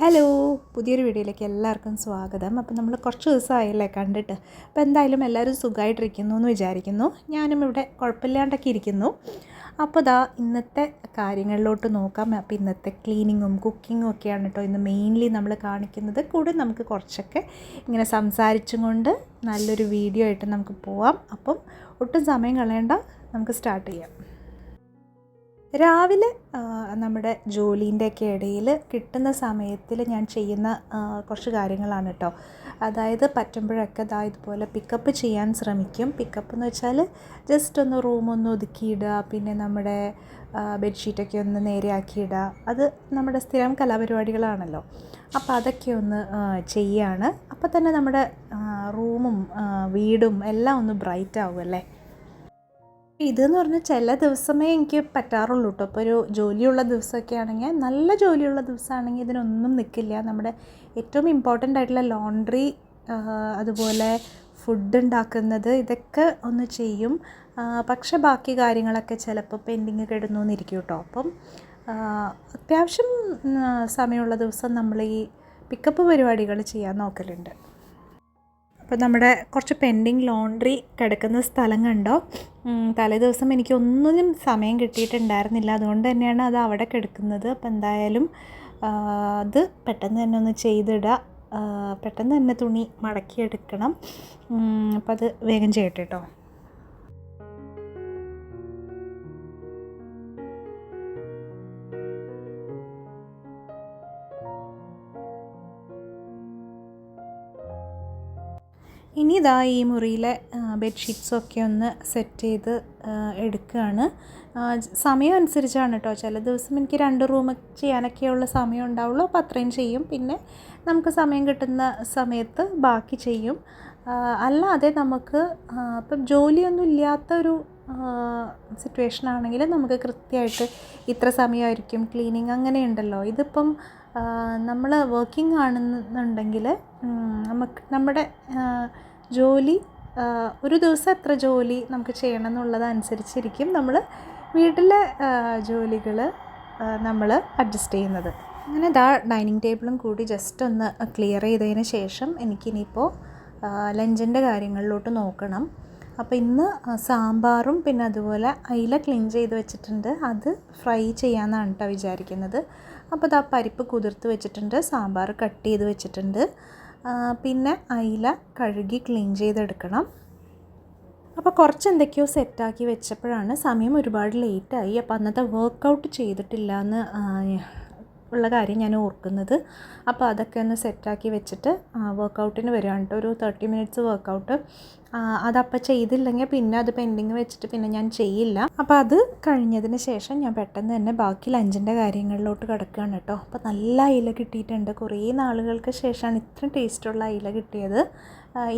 Hello പുതിയൊരു വീഡിയോയിലേക്ക് എല്ലാവർക്കും സ്വാഗതം. അപ്പം നമ്മൾ കുറച്ച് ദിവസമായല്ലേ കണ്ടിട്ട്. അപ്പോൾ എന്തായാലും എല്ലാവരും സുഖമായിട്ടിരിക്കുന്നു എന്ന് വിചാരിക്കുന്നു. ഞാനും ഇവിടെ കുഴപ്പമില്ലാണ്ടൊക്കെ ഇരിക്കുന്നു. അപ്പോൾ ദാ ഇന്നത്തെ കാര്യങ്ങളിലോട്ട് നോക്കാം. അപ്പോൾ ഇന്നത്തെ ക്ലീനിങ്ങും കുക്കിങ്ങും ഒക്കെയാണ് കേട്ടോ ഇന്ന് മെയിൻലി നമ്മൾ കാണിക്കുന്നത്. കൂടെ നമുക്ക് കുറച്ചൊക്കെ ഇങ്ങനെ സംസാരിച്ചും കൊണ്ട് നല്ലൊരു വീഡിയോ ആയിട്ട് നമുക്ക് പോവാം. അപ്പം ഒട്ടും സമയം കളയണ്ട. നമുക്ക് സ്റ്റാർട്ട് ചെയ്യാം. രാവിലെ നമ്മുടെ ജോലീന്റെയൊക്കെ ഇടയിൽ കിട്ടുന്ന സമയത്തിൽ ഞാൻ ചെയ്യുന്ന കുറച്ച് കാര്യങ്ങളാണ് കേട്ടോ അതായത് പറ്റുമ്പോഴൊക്കെ ദാ ഇതുപോലെ പിക്കപ്പ് ചെയ്യാൻ ശ്രമിക്കും. പിക്കപ്പ് എന്ന് വെച്ചാൽ ജസ്റ്റ് ഒന്ന് റൂമൊന്ന് ഒതുക്കിയിടുക പിന്നെ നമ്മുടെ ബെഡ്ഷീറ്റൊക്കെ ഒന്ന് നേരെയാക്കിയിടുക അത് നമ്മുടെ സ്ഥിരം കലാപരിപാടികളാണല്ലോ. അപ്പോൾ അതൊക്കെ ഒന്ന് ചെയ്യുകയാണ് അപ്പോൾ തന്നെ നമ്മുടെ റൂമും വീടും എല്ലാം ഒന്ന് ബ്രൈറ്റ് ആവും അല്ലേ? ഇതെന്ന് പറഞ്ഞാൽ ചില ദിവസമേ എനിക്ക് പറ്റാറുള്ളൂ കേട്ടോ ഇപ്പോൾ ഒരു ജോലിയുള്ള ദിവസമൊക്കെ ആണെങ്കിൽ നല്ല ജോലിയുള്ള ദിവസമാണെങ്കിൽ ഇതിനൊന്നും നിൽക്കില്ല നമ്മുടെ ഏറ്റവും ഇമ്പോർട്ടന്റ് ആയിട്ടുള്ള ലോണ്ട്രി അതുപോലെ ഫുഡ് ഉണ്ടാക്കുന്നത് ഇതൊക്കെ ഒന്ന് ചെയ്യും. പക്ഷേ ബാക്കി കാര്യങ്ങളൊക്കെ ചിലപ്പോൾ പെൻഡിങ് കിടന്നു എന്നിരിക്കും കേട്ടോ അപ്പം അത്യാവശ്യം സമയമുള്ള ദിവസം നമ്മൾ ഈ പിക്കപ്പ് പരിപാടികൾ ചെയ്യാൻ നോക്കലുണ്ട്. അപ്പോൾ നമ്മുടെ കുറച്ച് പെൻഡിങ് ലോണ്ട്രി കിടക്കുന്ന സ്ഥലം കണ്ടോ? ഉം, തലേ ദിവസം എനിക്ക് ഒന്നിനും സമയം കിട്ടിയിട്ടുണ്ടായിരുന്നില്ല. അതുകൊണ്ട് തന്നെയാണ് അത് അവിടെ കിടക്കുന്നത്. അപ്പോൾ എന്തായാലും അത് പെട്ടെന്ന് തന്നെ ഒന്ന് ചെയ്തിടുക പെട്ടെന്ന് തന്നെ തുണി മടക്കിയെടുക്കണം. അപ്പോൾ അത് വേഗം ചെയ്യട്ടെ കേട്ടോ ഇനി ഇതാ ഈ മുറിയിലെ ബെഡ്ഷീറ്റ്സൊക്കെ ഒന്ന് സെറ്റ് ചെയ്ത് എടുക്കുകയാണ് സമയം അനുസരിച്ചാണ് കേട്ടോ ചില ദിവസം എനിക്ക് രണ്ട് റൂം ചെയ്യാനൊക്കെയുള്ള സമയം ഉണ്ടാവുള്ളൂ അപ്പോൾ അത്രയും ചെയ്യും. പിന്നെ നമുക്ക് സമയം കിട്ടുന്ന സമയത്ത് ബാക്കി ചെയ്യും. അല്ലാതെ നമുക്ക് ഇപ്പം ജോലിയൊന്നും ഇല്ലാത്തൊരു സിറ്റുവേഷൻ ആണെങ്കിൽ നമുക്ക് കൃത്യമായിട്ട് ഇത്ര സമയമായിരിക്കും. ക്ലീനിങ് അങ്ങനെയുണ്ടല്ലോ. ഇതിപ്പം നമ്മൾ വർക്കിംഗ് ആണെന്നുണ്ടെങ്കിൽ നമുക്ക് നമ്മുടെ ജോലി ഒരു ദിവസം എത്ര ജോലി നമുക്ക് ചെയ്യണം എന്നുള്ളതനുസരിച്ചിരിക്കും നമ്മൾ വീട്ടിലെ ജോലികൾ നമ്മൾ അഡ്ജസ്റ്റ് ചെയ്യുന്നത്. അങ്ങനെ ദാ ഡൈനിങ് ടേബിളും കൂടി ജസ്റ്റ് ഒന്ന് ക്ലിയർ ചെയ്തതിന് ശേഷം എനിക്കിനിയിപ്പോൾ ലഞ്ചിന്റെ കാര്യങ്ങളിലോട്ട് നോക്കണം. അപ്പോൾ ഇന്ന് സാമ്പാറും പിന്നെ അതുപോലെ അയില ക്ലീൻ ചെയ്ത് വെച്ചിട്ടുണ്ട്. അത് ഫ്രൈ ചെയ്യാമെന്നാണ് കേട്ടോ വിചാരിക്കുന്നത്. അപ്പോൾ ഇതാ പരിപ്പ് കുതിർത്ത് വെച്ചിട്ടുണ്ട് സാമ്പാർ കട്ട് ചെയ്ത് വെച്ചിട്ടുണ്ട്. പിന്നെ അയില കഴുകി ക്ലീൻ ചെയ്തെടുക്കണം. അപ്പോൾ കുറച്ച് എന്തൊക്കെയോ സെറ്റാക്കി വെച്ചപ്പോഴാണ് സമയം ഒരുപാട് ലേറ്റായി അപ്പോൾ അന്നത്തെ വർക്കൗട്ട് ചെയ്തിട്ടില്ല എന്ന് ഉള്ള കാര്യം ഞാൻ ഓർക്കുന്നത്. അപ്പോൾ അതൊക്കെ ഒന്ന് സെറ്റാക്കി വെച്ചിട്ട് വർക്കൗട്ടിന് വരികയാണ് ഒരു തേർട്ടി മിനിറ്റ്സ് വർക്കൗട്ട് അതപ്പോൾ ചെയ്തില്ലെങ്കിൽ പിന്നെ അത് പെൻഡിങ് വെച്ചിട്ട് പിന്നെ ഞാൻ ചെയ്യില്ല. അപ്പോൾ അത് കഴിഞ്ഞതിന് ശേഷം ഞാൻ പെട്ടെന്ന് തന്നെ ബാക്കി ലഞ്ചിന്റെ കാര്യങ്ങളിലോട്ട് കിടക്കുകയാണ് കേട്ടോ. അപ്പോൾ നല്ല അയില കിട്ടിയിട്ടുണ്ട്. കുറേ നാളുകൾക്ക് ശേഷമാണ് ഇത്ര ടേസ്റ്റുള്ള അയില കിട്ടിയത്.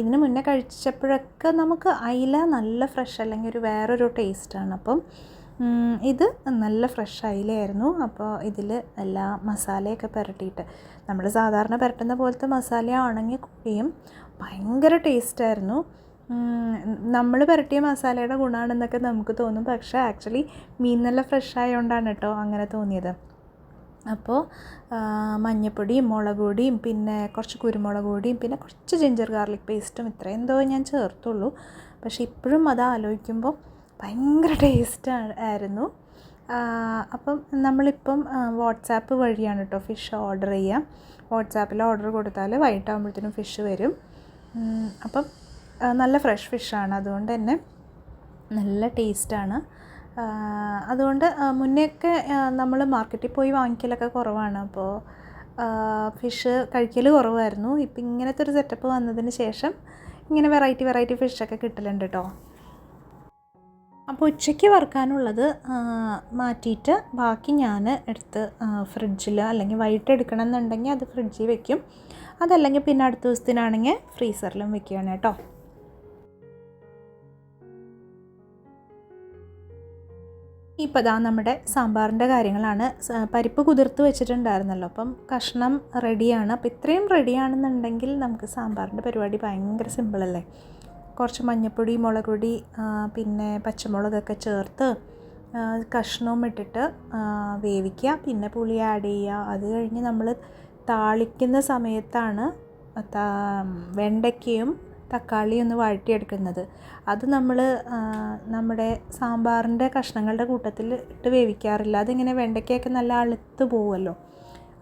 ഇതിന് മുന്നേ കഴിച്ചപ്പോഴൊക്കെ നമുക്ക് അയില നല്ല ഫ്രഷ് അല്ലെങ്കിൽ ഒരു വേറൊരു ടേസ്റ്റാണ് അപ്പം ഇത് നല്ല ഫ്രഷ് അയിലയായിരുന്നു. അപ്പോൾ ഇതിൽ എല്ലാ മസാലയൊക്കെ പുരട്ടിയിട്ട് നമ്മൾ സാധാരണ പുരട്ടുന്ന പോലത്തെ മസാല ആണെങ്കിൽ കൂടിയും ഭയങ്കര ടേസ്റ്റായിരുന്നു നമ്മൾ പുരട്ടിയ മസാലയുടെ ഗുണമാണെന്നൊക്കെ നമുക്ക് തോന്നും. പക്ഷേ ആക്ച്വലി മീൻ നല്ല ഫ്രഷ് ആയതുകൊണ്ടാണ് കേട്ടോ അങ്ങനെ തോന്നിയത്. അപ്പോൾ മഞ്ഞപ്പൊടിയും മുളക് പൊടിയും പിന്നെ കുറച്ച് കുരുമുളക് പൊടിയും പിന്നെ കുറച്ച് ജിഞ്ചർ ഗാർലിക് പേസ്റ്റും ഇത്രയും എന്തോ ഞാൻ ചേർത്തുള്ളൂ. പക്ഷേ ഇപ്പോഴും അത് ആലോചിക്കുമ്പോൾ ഭയങ്കര ടേസ്റ്റ് ആയിരുന്നു. അപ്പം നമ്മളിപ്പം വാട്സാപ്പ് വഴിയാണ് കേട്ടോ ഫിഷ് ഓർഡർ ചെയ്യുക വാട്സാപ്പിൽ ഓർഡർ കൊടുത്താൽ വൈകിട്ടാകുമ്പോഴത്തേനും ഫിഷ് വരും. അപ്പം നല്ല ഫ്രഷ് ഫിഷാണ് അതുകൊണ്ട് തന്നെ നല്ല ടേസ്റ്റാണ്. അതുകൊണ്ട് മുന്നെയൊക്കെ നമ്മൾ മാർക്കറ്റിൽ പോയി വാങ്ങിക്കലൊക്കെ കുറവാണ്. അപ്പോൾ ഫിഷ് കഴിക്കൽ കുറവായിരുന്നു. ഇപ്പം ഇങ്ങനത്തെ ഒരു സെറ്റപ്പ് വന്നതിന് ശേഷം ഇങ്ങനെ വെറൈറ്റി വെറൈറ്റി ഫിഷൊക്കെ കിട്ടലുണ്ട് കേട്ടോ അപ്പോൾ ഉച്ചയ്ക്ക് വറുക്കാനുള്ളത് മാറ്റിയിട്ട് ബാക്കി ഞാൻ എടുത്ത് ഫ്രിഡ്ജിൽ അല്ലെങ്കിൽ വൈകിട്ട് എടുക്കണം എന്നുണ്ടെങ്കിൽ അത് ഫ്രിഡ്ജിൽ വെക്കും. അതല്ലെങ്കിൽ പിന്നെ അടുത്ത ദിവസത്തിനാണെങ്കിൽ ഫ്രീസറിലും വെക്കുകയാണ് കേട്ടോ. ഇപ്പോൾ ഇതാ നമ്മുടെ സാമ്പാറിന്റെ കാര്യങ്ങളാണ്. പരിപ്പ് കുതിർത്ത് വെച്ചിട്ടുണ്ടായിരുന്നല്ലോ. അപ്പം കഷ്ണം റെഡിയാണ് അപ്പോൾ ഇത്രയും റെഡിയാണെന്നുണ്ടെങ്കിൽ നമുക്ക് സാമ്പാറിന്റെ പരിപാടി ഭയങ്കര സിമ്പിളല്ലേ കുറച്ച് മഞ്ഞൾപ്പൊടി മുളക് പൊടി പിന്നെ പച്ചമുളകൊക്കെ ചേർത്ത് കഷ്ണവും ഇട്ടിട്ട് വേവിക്കുക. പിന്നെ പുളി ആഡ് ചെയ്യുക. അത് കഴിഞ്ഞ് നമ്മൾ താളിക്കുന്ന സമയത്താണ് വെണ്ടയ്ക്കയും തക്കാളിയും ഒന്ന് വഴറ്റിയെടുക്കുന്നത്. അത് നമ്മൾ നമ്മുടെ സാമ്പാറിന്റെ കഷ്ണങ്ങളുടെ കൂട്ടത്തിൽ ഇട്ട് വേവിക്കാറില്ല. അതിങ്ങനെ വെണ്ടയ്ക്കയൊക്കെ നല്ല അളുത്ത് പോവുമല്ലോ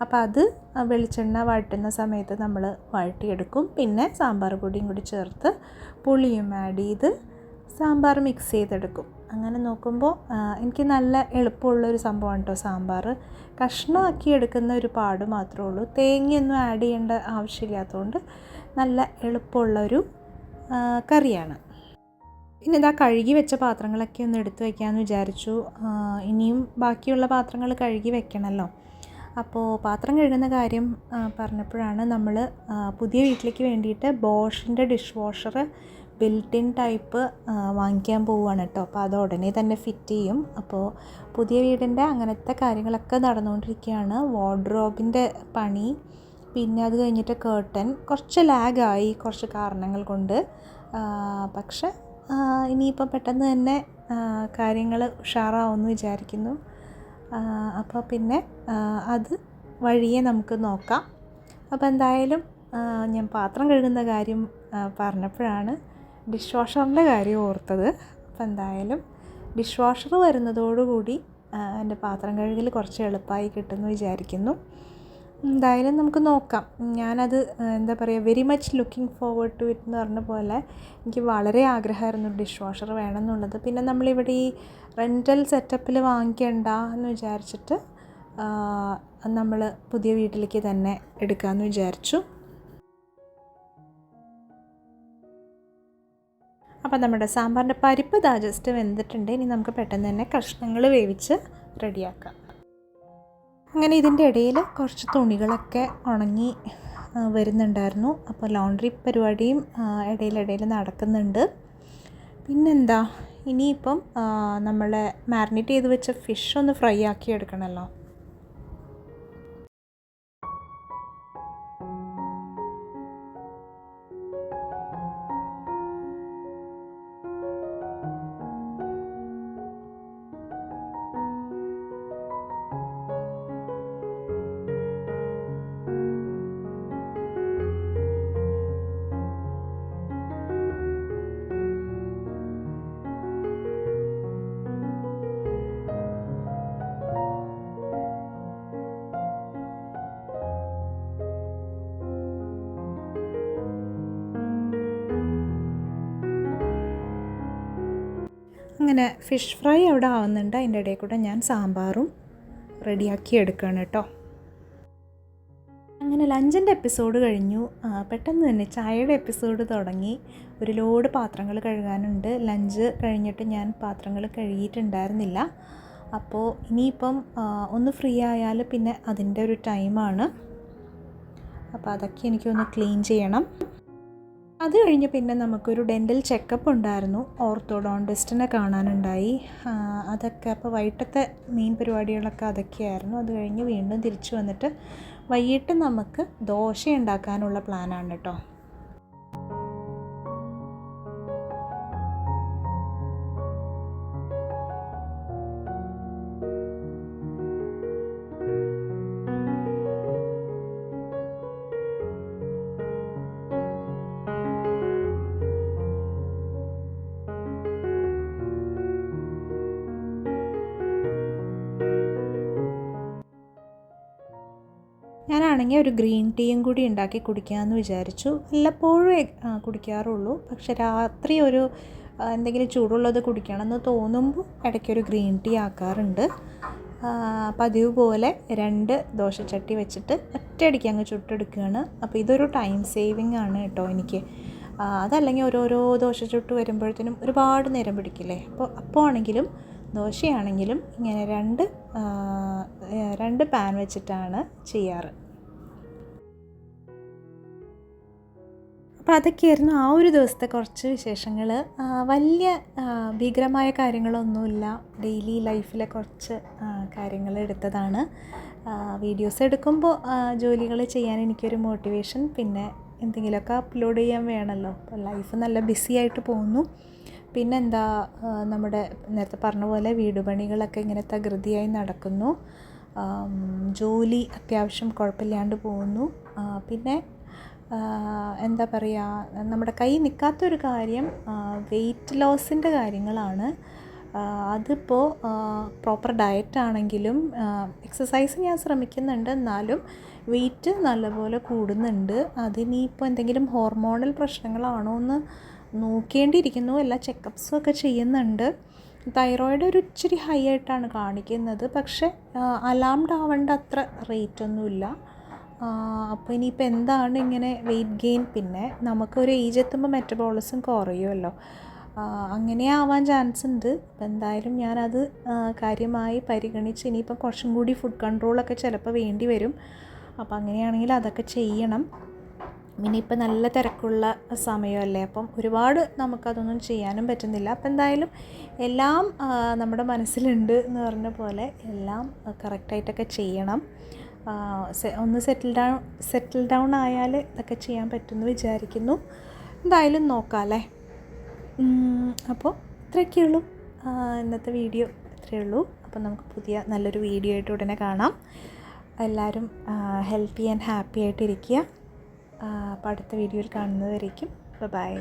അപ്പോൾ അത് വെളിച്ചെണ്ണ വഴറ്റുന്ന സമയത്ത് നമ്മൾ വഴറ്റിയെടുക്കും. പിന്നെ സാമ്പാർ പൊടിയും കൂടി ചേർത്ത് പുളിയും ആഡ് ചെയ്ത് സാമ്പാർ മിക്സ് ചെയ്തെടുക്കും. അങ്ങനെ നോക്കുമ്പോൾ എനിക്ക് നല്ല എളുപ്പമുള്ളൊരു സംഭവമാണ് കേട്ടോ സാമ്പാർ കഷ്ണമാക്കി എടുക്കുന്ന ഒരു പാട് മാത്രമേ ഉള്ളൂ. തേങ്ങയൊന്നും ആഡ് ചെയ്യേണ്ട ആവശ്യമില്ലാത്തതുകൊണ്ട് നല്ല എളുപ്പമുള്ളൊരു കറിയാണ്. പിന്നെ ഇതാ കഴുകി വെച്ച പാത്രങ്ങളൊക്കെ ഒന്ന് എടുത്തു വയ്ക്കാമെന്ന് വിചാരിച്ചു. ഇനിയും ബാക്കിയുള്ള പാത്രങ്ങൾ കഴുകി വെക്കണമല്ലോ അപ്പോൾ പാത്രം കഴുകുന്ന കാര്യം പറഞ്ഞപ്പോഴാണ് നമ്മൾ പുതിയ വീട്ടിലേക്ക് വേണ്ടിയിട്ട് ബോഷിന്റെ ഡിഷ് വാഷർ ബിൽറ്റിൻ ടൈപ്പ് വാങ്ങിക്കാൻ പോവുകയാണ് കേട്ടോ. അപ്പോൾ അത് ഉടനെ തന്നെ ഫിറ്റ് ചെയ്യും. അപ്പോൾ പുതിയ വീടിന്റെ അങ്ങനത്തെ കാര്യങ്ങളൊക്കെ നടന്നുകൊണ്ടിരിക്കുകയാണ്. വാർഡ്രോബിന്റെ പണി പിന്നെ അത് കഴിഞ്ഞിട്ട് കേർട്ടൻ കുറച്ച് ലാഗായി കുറച്ച് കാരണങ്ങൾ കൊണ്ട്. പക്ഷേ ഇനിയിപ്പോൾ പെട്ടെന്ന് തന്നെ കാര്യങ്ങൾ ഉഷാറാവുമെന്ന് വിചാരിക്കുന്നു. അപ്പോൾ പിന്നെ അത് വഴിയെ നമുക്ക് നോക്കാം. അപ്പോൾ എന്തായാലും ഞാൻ പാത്രം കഴുകുന്ന കാര്യം പറഞ്ഞപ്പോഴാണ് ഡിഷ് വാഷറിന്റെ കാര്യം ഓർത്തത്. അപ്പോൾ എന്തായാലും ഡിഷ് വാഷർ വരുന്നതോടുകൂടി എന്റെ പാത്രം കഴുകൽ കുറച്ച് എളുപ്പമായി കിട്ടുമെന്ന് വിചാരിക്കുന്നു. എന്തായാലും നമുക്ക് നോക്കാം. ഞാനത് എന്താ പറയുക very much looking forward to it എന്ന് പറഞ്ഞ പോലെ എനിക്ക് വളരെ ആഗ്രഹമായിരുന്നു ഡിഷ് വാഷർ വേണം എന്നുള്ളത് പിന്നെ നമ്മളിവിടെ ഈ റെന്റൽ സെറ്റപ്പിൽ വാങ്ങിക്കണ്ട എന്ന് വിചാരിച്ചിട്ട് നമ്മൾ പുതിയ വീട്ടിലേക്ക് തന്നെ എടുക്കാമെന്ന് വിചാരിച്ചു. അപ്പോൾ നമ്മുടെ സാമ്പാറിന്റെ പരിപ്പ് ദാ ജസ്റ്റ് വെന്തിട്ടുണ്ട്. ഇനി നമുക്ക് പെട്ടെന്ന് തന്നെ കഷ്ണങ്ങൾ വേവിച്ച് റെഡിയാക്കാം അങ്ങനെ ഇതിന്റെ ഇടയിൽ കുറച്ച് തുണികളൊക്കെ ഉണങ്ങി വരുന്നുണ്ടായിരുന്നു. അപ്പോൾ ലോണ്ടറി പരിപാടിയും ഇടയിലിടയിൽ നടക്കുന്നുണ്ട്. പിന്നെന്താ? ഇനിയിപ്പം നമ്മളെ മാരിനേറ്റ് ചെയ്ത് വെച്ച ഫിഷ് ഒന്ന് ഫ്രൈ ആക്കി എടുക്കണമല്ലോ. അങ്ങനെ ഫിഷ് ഫ്രൈ അവിടെ ആവുന്നുണ്ട്. അതിന്റെ ഇടയിൽ കൂടെ ഞാൻ സാമ്പാറും റെഡിയാക്കി എടുക്കുകയാണ് കേട്ടോ. അങ്ങനെ ലഞ്ചിന്റെ എപ്പിസോഡ് കഴിഞ്ഞു. പെട്ടെന്ന് തന്നെ ചായയുടെ എപ്പിസോഡ് തുടങ്ങി. ഒരു ലോഡ് പാത്രങ്ങൾ കഴുകാനുണ്ട്. ലഞ്ച് കഴിഞ്ഞിട്ട് ഞാൻ പാത്രങ്ങൾ കഴുകിയിട്ടുണ്ടായിരുന്നില്ല. അപ്പോൾ ഇനിയിപ്പം ഒന്ന് ഫ്രീ ആയാൽ പിന്നെ അതിന്റെ ഒരു ടൈമാണ് അപ്പോൾ അതൊക്കെ എനിക്കൊന്ന് ക്ലീൻ ചെയ്യണം. അത് കഴിഞ്ഞ് പിന്നെ നമുക്കൊരു ഡെന്റൽ ചെക്കപ്പ് ഉണ്ടായിരുന്നു. ഓർത്തോഡോണ്ടിസ്റ്റിനെ കാണാനുണ്ടായി. അതൊക്കെ അപ്പോൾ വൈകിട്ടത്തെ മെയിൻ പരിപാടികളൊക്കെ അതൊക്കെയായിരുന്നു. അത് കഴിഞ്ഞ് വീണ്ടും തിരിച്ചു വന്നിട്ട് വൈകിട്ട് നമുക്ക് ദോശ ഉണ്ടാക്കാനുള്ള പ്ലാനാണ് കേട്ടോ ഞാനാണെങ്കിൽ ഒരു ഗ്രീൻ ടീയും കൂടി ഉണ്ടാക്കി കുടിക്കാമെന്ന് വിചാരിച്ചു. വല്ലപ്പോഴേ കുടിക്കാറുള്ളൂ. പക്ഷെ രാത്രി ഒരു എന്തെങ്കിലും ചൂടുള്ളത് കുടിക്കണമെന്ന് തോന്നുമ്പോൾ ഇടയ്ക്കൊരു ഗ്രീൻ ടീ ആക്കാറുണ്ട്. പതിവ് പോലെ രണ്ട് ദോശച്ചട്ടി വെച്ചിട്ട് ഒറ്റയടിക്ക് അങ്ങ് ചുട്ടെടുക്കുകയാണ്. അപ്പോൾ ഇതൊരു ടൈം സേവിങ് ആണ് കേട്ടോ എനിക്ക്. അതല്ലെങ്കിൽ ഓരോരോ ദോശ ചുട്ട് വരുമ്പോഴത്തേനും ഒരുപാട് നേരം പിടിക്കില്ലേ? അപ്പോൾ അപ്പോൾ ആണെങ്കിലും ദോശയാണെങ്കിലും ഇങ്ങനെ രണ്ട് രണ്ട് പാൻ വെച്ചിട്ടാണ് ചെയ്യാറ്. അപ്പോൾ അതൊക്കെയായിരുന്നു ആ ഒരു ദിവസത്തെ കുറച്ച് വിശേഷങ്ങൾ വലിയ ഭീകരമായ കാര്യങ്ങളൊന്നുമില്ല. ഡെയിലി ലൈഫിലെ കുറച്ച് കാര്യങ്ങൾ എടുത്തതാണ്. വീഡിയോസ് എടുക്കുമ്പോൾ ജോലികൾ ചെയ്യാൻ എനിക്കൊരു മോട്ടിവേഷൻ പിന്നെ എന്തെങ്കിലുമൊക്കെ അപ്ലോഡ് ചെയ്യാൻ വേണമല്ലോ. അപ്പോൾ ലൈഫ് നല്ല ബിസി ആയിട്ട് പോകുന്നു. പിന്നെന്താ നമ്മുടെ നേരത്തെ പറഞ്ഞ പോലെ വീട് പണികളൊക്കെ ഇങ്ങനെ തകൃതിയായി നടക്കുന്നു. ജോലി അത്യാവശ്യം കുഴപ്പമില്ലാണ്ട് പോകുന്നു. പിന്നെ എന്താ പറയുക നമ്മുടെ കൈ നിൽക്കാത്തൊരു കാര്യം വെയിറ്റ് ലോസിന്റെ കാര്യങ്ങളാണ്. അതിപ്പോൾ പ്രോപ്പർ ഡയറ്റ് ആണെങ്കിലും എക്സസൈസ് ഞാൻ ശ്രമിക്കുന്നുണ്ട്. എന്നാലും വെയിറ്റ് നല്ലപോലെ കൂടുന്നുണ്ട്. അതിനിപ്പോൾ എന്തെങ്കിലും ഹോർമോണൽ പ്രശ്നങ്ങളാണോ എന്ന് നോക്കേണ്ടിയിരിക്കുന്നു. എല്ലാ ചെക്കപ്സും ഒക്കെ ചെയ്യുന്നുണ്ട്. തൈറോയിഡ് ഒരു ഇച്ചിരി ഹൈ ആയിട്ടാണ് കാണിക്കുന്നത്. പക്ഷേ അലാംഡ് ആവേണ്ട അത്ര റേറ്റ് ഒന്നുമില്ല. അപ്പോൾ ഇനിയിപ്പോൾ എന്താണ് ഇങ്ങനെ വെയിറ്റ് ഗെയിൻ പിന്നെ നമുക്കൊരു ഏജ് എത്തുമ്പോൾ മെറ്റബോളിസം കുറയുമല്ലോ. അങ്ങനെ ആവാൻ ചാൻസ് ഉണ്ട്. അപ്പം എന്തായാലും ഞാനത് കാര്യമായി പരിഗണിച്ച് ഇനിയിപ്പോൾ കുറച്ചും കൂടി ഫുഡ് കൺട്രോളൊക്കെ ചിലപ്പോൾ വേണ്ടി വരും. അപ്പോൾ അങ്ങനെയാണെങ്കിൽ അതൊക്കെ ചെയ്യണം. ഇനിയിപ്പോൾ നല്ല തിരക്കുള്ള സമയമല്ലേ? അപ്പം ഒരുപാട് നമുക്കതൊന്നും ചെയ്യാനും പറ്റുന്നില്ല. അപ്പം എന്തായാലും എല്ലാം നമ്മുടെ മനസ്സിലുണ്ട് എന്ന് പറഞ്ഞ പോലെ എല്ലാം കറക്റ്റായിട്ടൊക്കെ ചെയ്യണം. ഒന്ന് സെറ്റിൽ ഡൗൺ സെറ്റിൽ ഡൗൺ ആയാൽ ഇതൊക്കെ ചെയ്യാൻ പറ്റുമെന്ന് വിചാരിക്കുന്നു. എന്തായാലും നോക്കാം അല്ലേ? അപ്പോൾ ഇത്രയൊക്കെ ഉള്ളൂ. ഇന്നത്തെ വീഡിയോ ഇത്രയേ ഉള്ളൂ. അപ്പോൾ നമുക്ക് പുതിയ നല്ലൊരു വീഡിയോ ആയിട്ട് ഉടനെ കാണാം. എല്ലാവരും ഹെൽത്തി ആൻഡ് ഹാപ്പി ആയിട്ടിരിക്കുക. അപ്പോൾ അടുത്ത വീഡിയോയിൽ കാണുന്നതായിരിക്കും ബൈ